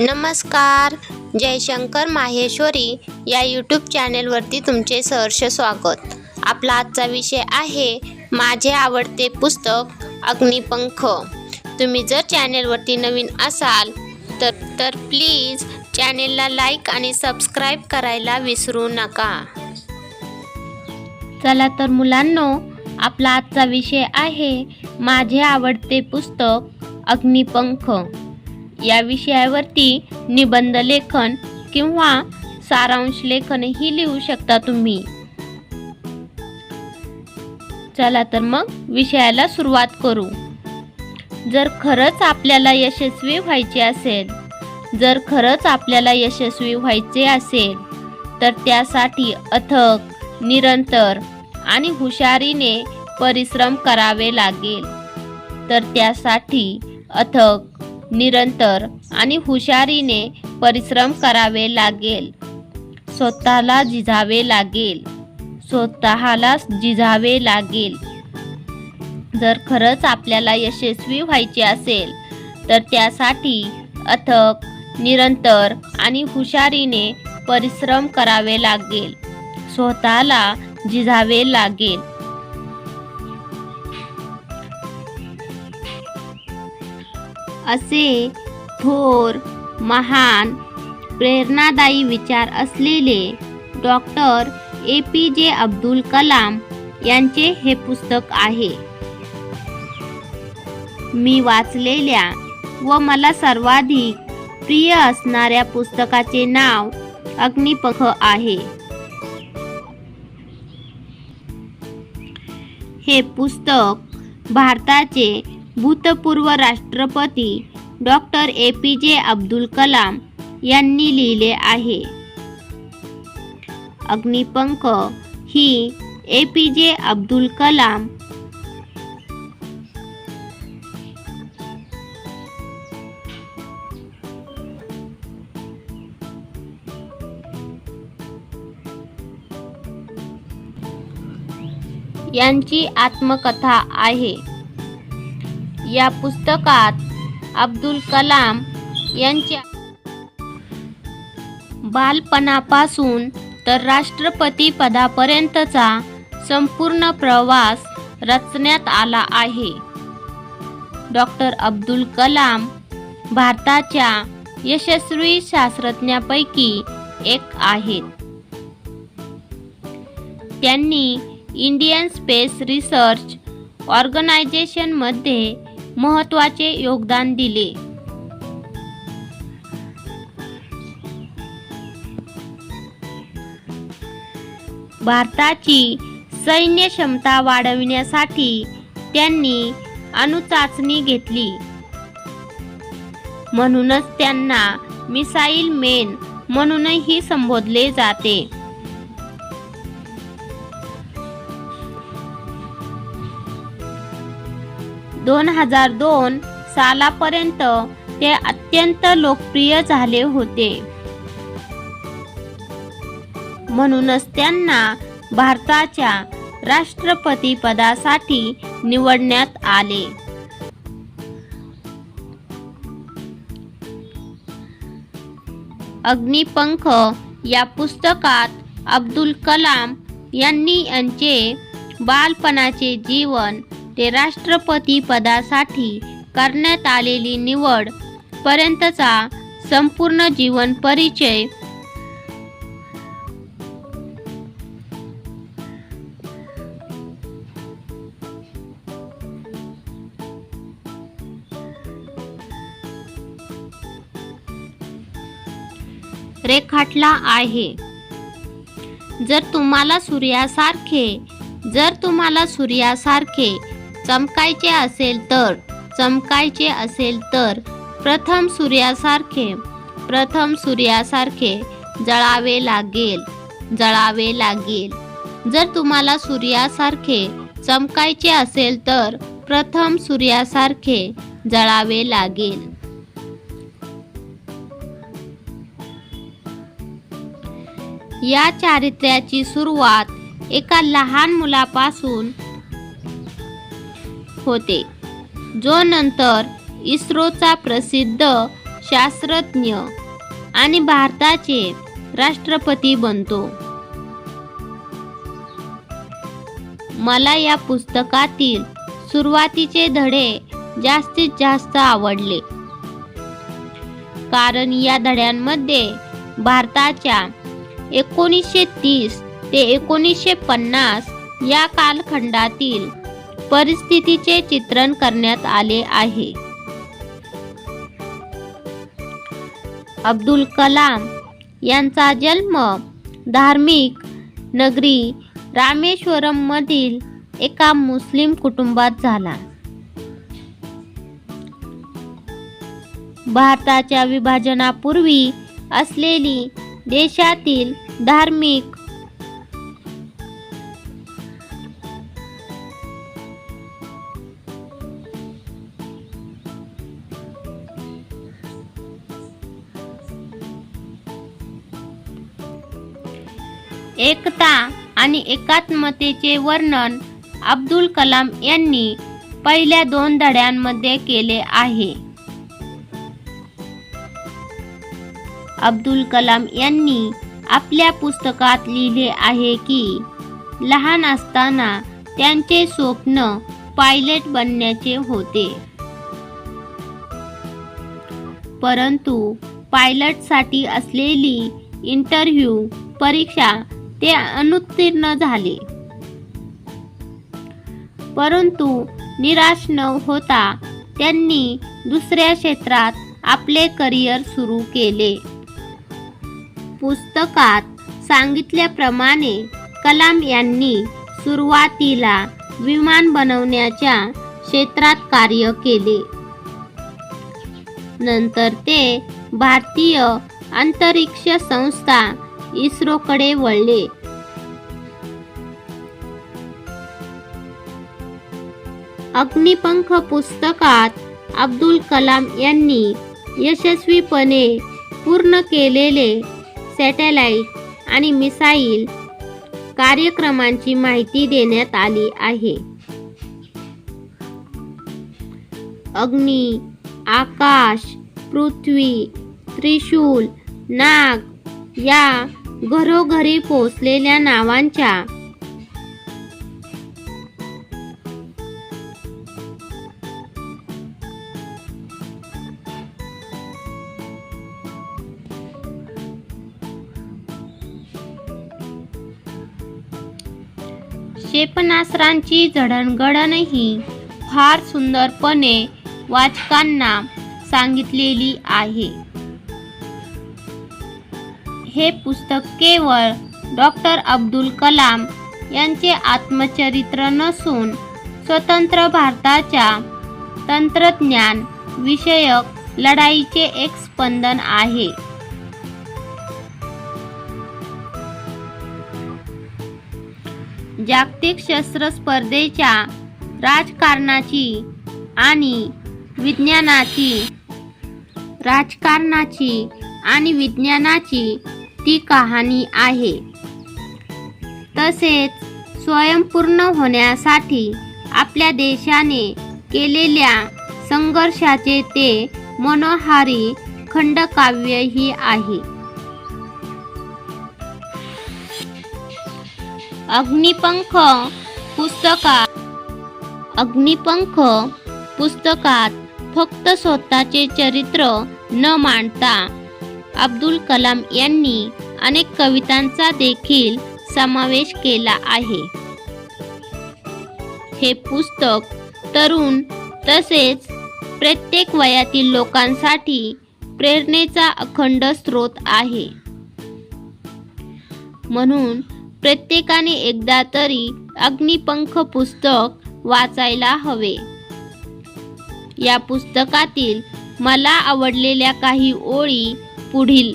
नमस्कार. जयशंकर माहेश्वरी या यूट्यूब चॅनेलवरती तुमचे सहर्ष स्वागत. आपला आजचा विषय आहे माझे आवडते पुस्तक अग्निपंख. तुम्ही जर चॅनेलवरती नवीन असाल तर तर प्लीज चॅनेलला लाईक आणि सबस्क्राईब करायला विसरू नका. चला तर मुलांनो आपला आजचा विषय आहे माझे आवडते पुस्तक अग्निपंख. या विषयावरती निबंध लेखन किंवा सारांश लेखनही लिहू शकता तुम्ही. चला तर मग विषयाला सुरुवात करू. जर खरंच आपल्याला यशस्वी व्हायचे असेल जर खरंच आपल्याला यशस्वी व्हायचे असेल तर त्यासाठी अथक निरंतर आणि हुशारीने परिश्रम करावे लागेल. तर त्यासाठी अथक निरंतर आणि हुशारीने परिश्रम करावे लागेल. स्वतःला झिजावे लागेल. स्वतःला झिजावे लागेल. जर खरंच आपल्याला यशस्वी व्हायचे असेल तर त्यासाठी अथक निरंतर आणि हुशारीने परिश्रम करावे लागेल. स्वतःला झिजावे लागेल. असे थोर महान प्रेरणादायी विचार असलेले डॉक्टर ए पी जे अब्दुल कलाम यांचे हे पुस्तक आहे. मी वाचलेल्या व मला सर्वाधिक प्रिय असणाऱ्या पुस्तकाचे नाव अग्निपख आहे. हे पुस्तक भारताचे भूतपूर्व राष्ट्रपती डॉक्टर ए पी जे अब्दुल कलाम यांनी लिहिले आहे. अग्निपंख ही ए पी जे अब्दुल कलाम यांची आत्मकथा आहे. या पुस्तकात अब्दुल कलाम यांच्या बालपणापासून तर राष्ट्रपती पदापर्यंतचा संपूर्ण प्रवास रचण्यात आला आहे. डॉक्टर अब्दुल कलाम भारताच्या यशस्वी शास्त्रज्ञापैकी एक आहेत. त्यांनी इंडियन स्पेस रिसर्च ऑर्गनायझेशनमध्ये महत्त्वाचे योगदान दिले. भारताची सैन्य क्षमता वाढविण्यासाठी त्यांनी अणुचाचणी घेतली. म्हणूनच त्यांना मिसाईल मेन म्हणूनही संबोधले जाते. दोन हजार दोन सालापर्यंत ते अत्यंत लोकप्रिय झाले होते. म्हणूनच त्यांना भारताच्या राष्ट्रपती पदासाठी निवडण्यात आले. अग्निपंख या पुस्तकात अब्दुल कलाम यांनी यांचे बालपणाचे जीवन ते राष्ट्रपती पदासाठी करण्यात आलेली निवड पर्यंतचा संपूर्ण जीवन परिचय. रेखाटला आहे. जर तुम्हाला सूर्यासारखे जर तुम्हाला सूर्यासारखे चमकायचे असेल तर चमकायचे असेल तर प्रथम सूर्यासारखे प्रथम सूर्यासारखे जळावे लागेल जळावे लागेल. जर तुम्हाला सूर्यासारखे चमकायचे असेल तर प्रथम सूर्यासारखे जळावे लागेल. या चारित्र्याची सुरुवात एका लहान मुलापासून होते. जो नंतर इस्रोचा प्रसिद्ध शास्त्रज्ञ आणि भारताचे राष्ट्रपती बनतो. मला या पुस्तकातील सुरुवातीचे धडे जास्तीत जास्त आवडले. कारण या धड्यांमध्ये भारताच्या एकोणीसशे तीस ते एकोणीसशे पन्नास या कालखंडातील परिस्थितीचे चित्रण करण्यात आले आहे. अब्दुल कलाम यांचा जन्म धार्मिक नगरी रामेश्वरम मधील एका मुस्लिम कुटुंबात झाला. भारताच्या विभाजनापूर्वी असलेली देशातील धार्मिक एकता आणि एकात्मतेचे वर्णन अब्दुल कलाम यांनी पहिल्या दोन धड्यांमध्ये केले आहे. अब्दुल कलाम यांनी आपल्या पुस्तकात लिहिले आहे की लहान असताना त्यांचे स्वप्न पायलट बनण्याचे होते. परंतु पायलटसाठी असलेली इंटरव्ह्यू परीक्षा ते अनुत्तीर्ण झाले. परंतु निराश न होता त्यांनी दुसऱ्या क्षेत्रात आपले करिअर सुरू केले. पुस्तकात सांगितल्याप्रमाणे कलाम यांनी सुरुवातीला विमान बनवण्याच्या क्षेत्रात कार्य केले. नंतर ते भारतीय अंतरिक्ष संस्था इस्रोकडे वळले. अग्निपंख पुस्तकात अब्दुल कलाम यांनी यशस्वीपणे पूर्ण केलेले सॅटेलाइट आणि मिसाईल कार्यक्रमांची माहिती देण्यात आली आहे. अग्नी आकाश पृथ्वी त्रिशूल नाग या घरोघरी पोचलेल्या नावांच्या क्षेपणास्त्रांची जडणघडणही फार सुंदरपणे वाचकांना सांगितलेली आहे. हे पुस्तक केवळ डॉक्टर अब्दुल कलाम यांचे आत्मचरित्र नसून स्वतंत्र भारताच्या तंत्रज्ञान विषयक लढाईचे एक स्पंदन आहे. जागतिक शस्त्र स्पर्धेच्या राजकारणाची आणि विज्ञानाची राजकारणाची आणि विज्ञानाची ती कहाणी आहे. तसेच स्वयंपूर्ण होण्यासाठी आपल्या देशाने केलेल्या संघर्षाचे ते मनोहारी खंडकाव्यही आहे. अग्निपंख पुस्तकात अग्निपंख पुस्तकात फक्त स्वतःचे चरित्र न मांडता अब्दुल कलाम यांनी अनेक कवितांचा देखील समावेश केला आहे. हे पुस्तक तरुण तसेच प्रत्येक वयातील लोकांसाठी प्रेरणेचा अखंड स्रोत आहे. म्हणून प्रत्येकाने एकदा तरी अग्निपंख पुस्तक वाचायला हवे. या पुस्तकातील मला आवडलेल्या काही ओळी पुढील.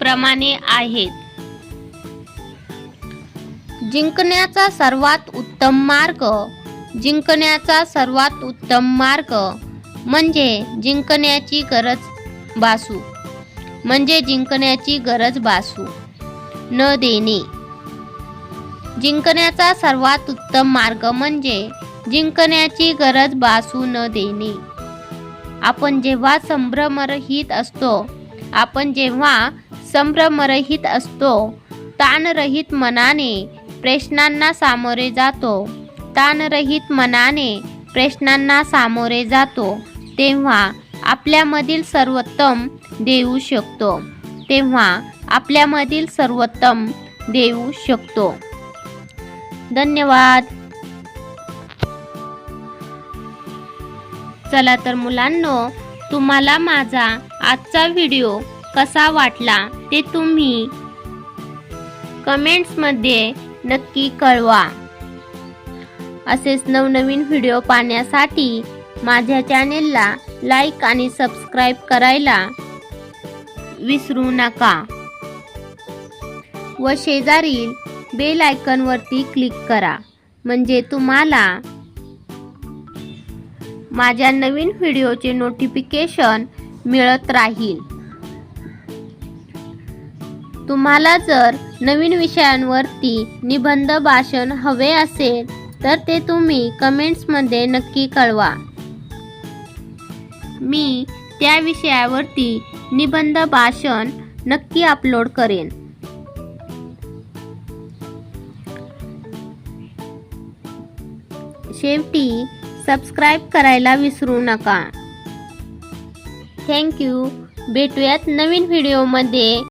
प्रमाणे आहेत. जिंकण्याचा सर्वात उत्तम मार्ग जिंकण्याचा सर्वात उत्तम मार्ग म्हणजे जिंकण्याची गरज भासू म्हणजे जिंकण्याची गरज भासू न देणे. जिंकण्याचा सर्वात उत्तम मार्ग म्हणजे जिंकण्याची गरज भासू न देणे. आपण जेव्हा संभ्रमरहित असतो आपण जेव्हा संभ्रमरहित असतो ताणरहित मनाने प्रश्नांना सामोरे जातो ताणरहित मनाने प्रश्नांना सामोरे जातो तेव्हा आपल्यामधील सर्वोत्तम देऊ शकतो. तेव्हा आपल्यामधील सर्वोत्तम देऊ शकतो. धन्यवाद. चला तर मुलांनो तुम्हाला माझा आजचा व्हिडिओ कसा वाटला ते तुम्ही कमेंट्समध्ये नक्की कळवा. असेच नवनवीन व्हिडिओ पाहण्यासाठी माझ्या चॅनेलला लाईक आणि सबस्क्राईब करायला विसरू नका. व शेजारील बेल आयकनवरती क्लिक करा. म्हणजे तुम्हाला माझ्या नवीन व्हिडिओचे नोटिफिकेशन मिळत राहील. तुम्हाला जर नवीन विषयांवरती निबंध भाषण हवे असेल तर ते तुम्ही कमेंट्समध्ये नक्की कळवा. मी त्या विषयावरती निबंध भाषण नक्की अपलोड करेन. शेवटी सबस्क्राईब करायला विसरू नका. थँक्यू भेटूयात नवीन व्हिडिओमध्ये